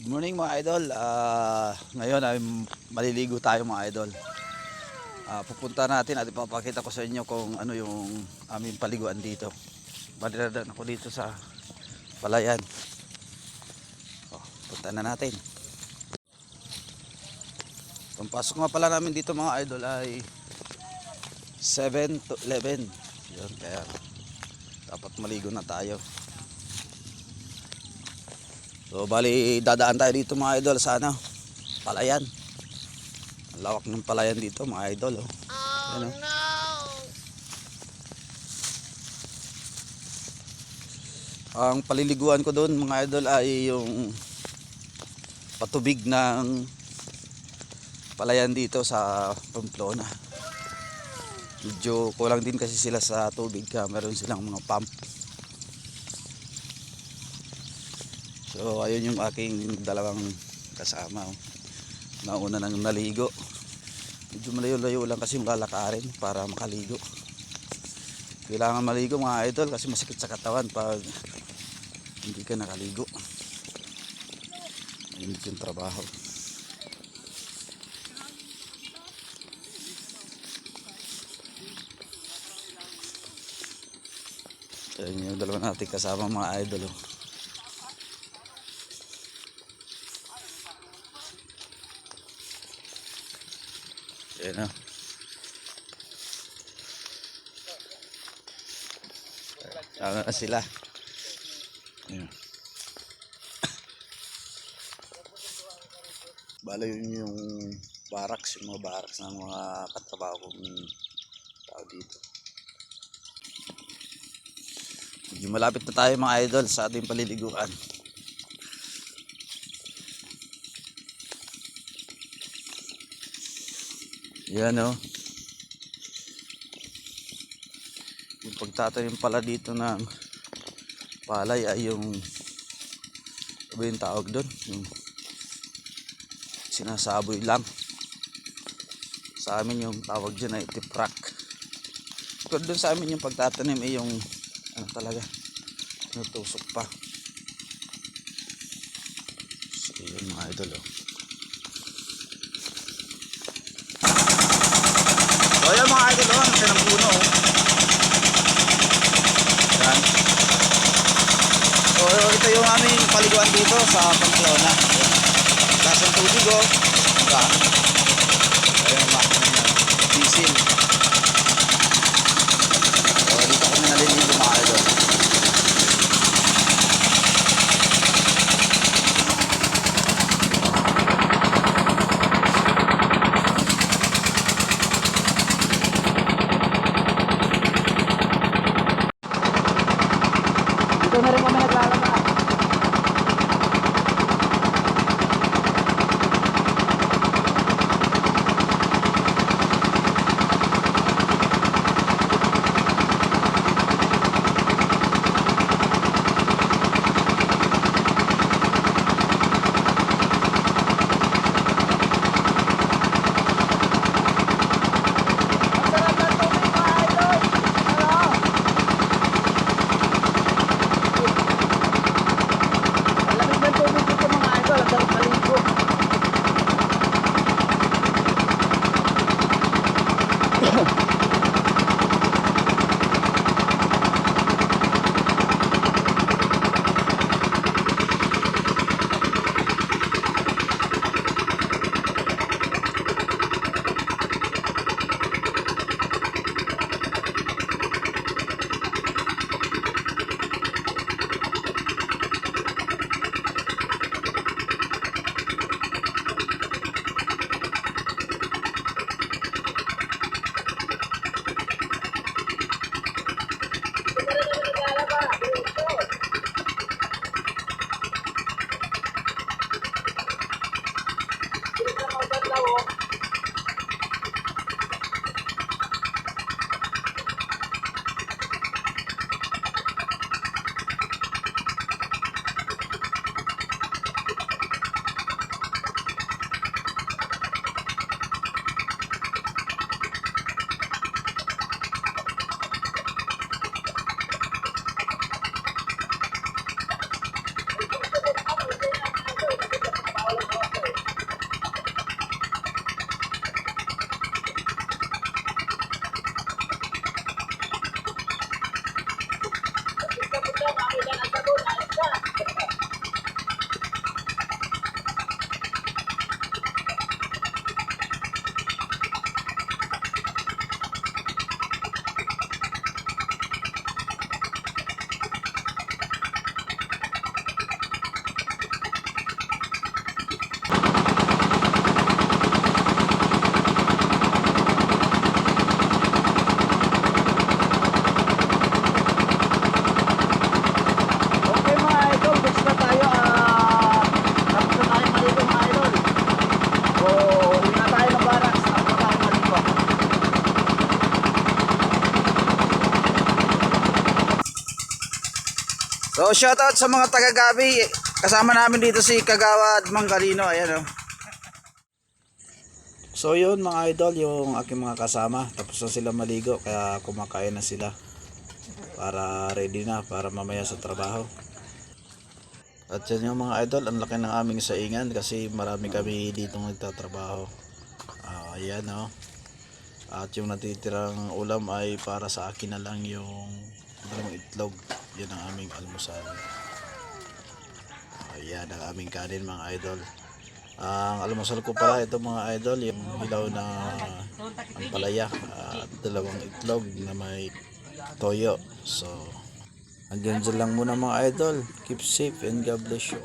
Good morning mga idol. Ah, ngayon ay maliligo tayo mga idol. Ah, pupunta natin at ipapakita ko sa inyo kung ano yung aming paliguan dito. Baliladan ako dito sa palayan. Oh, punta na natin. Pampasok nga pala namin dito mga idol ay 7 to 11. Yun, kaya dapat maligo na tayo. So bali dadaan tayo dito mga idol sa ano, palayan. Ang lawak ng palayan dito mga idol. Oh. Ayan, oh. Ang paliliguan ko doon mga idol ay yung patubig ng palayan dito sa Pamplona. Medyo kulang din kasi sila sa tubig kaya meron silang mga pump. So ayun yung aking dalawang kasama. Oh. Nauna nang naligo. Medyo malayo-layo lang kasi lalakarin para makaligo. Kailangan maligo mga idol kasi masakit sa katawan pag hindi ka nakaligo. Ayun yung trabaho. Ayun yung dalawa natin kasama mga idol. Oh. Ayan o. Tama na sila. Ayan. Bala yun yung barracks, yung mga barracks ng mga katrabaho kong tao dito. Medyo malapit na tayo mga idol sa ating paliliguan. Yan o. Yung pagtatanim pala dito ng palay ay yung ano ba yung tawag doon? Yung sinasaboy lang. Sa amin yung tawag dyan ay tiprak. Pero doon sa amin yung pagtatanim ay yung ano talaga nutusok pa. So yun mga idol oh. So oh, ang ng puno. Oh. Yan. So ito yung aming paliguan dito sa Pamplona. Ayan. Taas ang tubig oh. Diba? Ayan makina niya. Diesel. So dito kami naliligo mga idol. Dito na rin kami naglalaba. So, shoutout sa mga taga-gabi. Kasama namin dito si Kagawad Manggalino. Ayan, oh. So, yun mga idol, yung aking mga kasama. Tapos na sila maligo, kaya kumakain na sila. Para ready na, para mamaya sa trabaho. At yan yung mga idol, ang laki ng aming saingan kasi marami kami dito nagtatrabaho. Ah, ayan, oh. At yung natitirang ulam ay para sa akin na lang yung dalawang itlog. Yan ang aming almusal. Ayan ang aming kanin mga idol. Ang almusal ko pala ito mga idol, yung hilaw na ampalaya at dalawang itlog na may toyo. So, hanggang dyan lang muna mga idol. Keep safe and God bless you.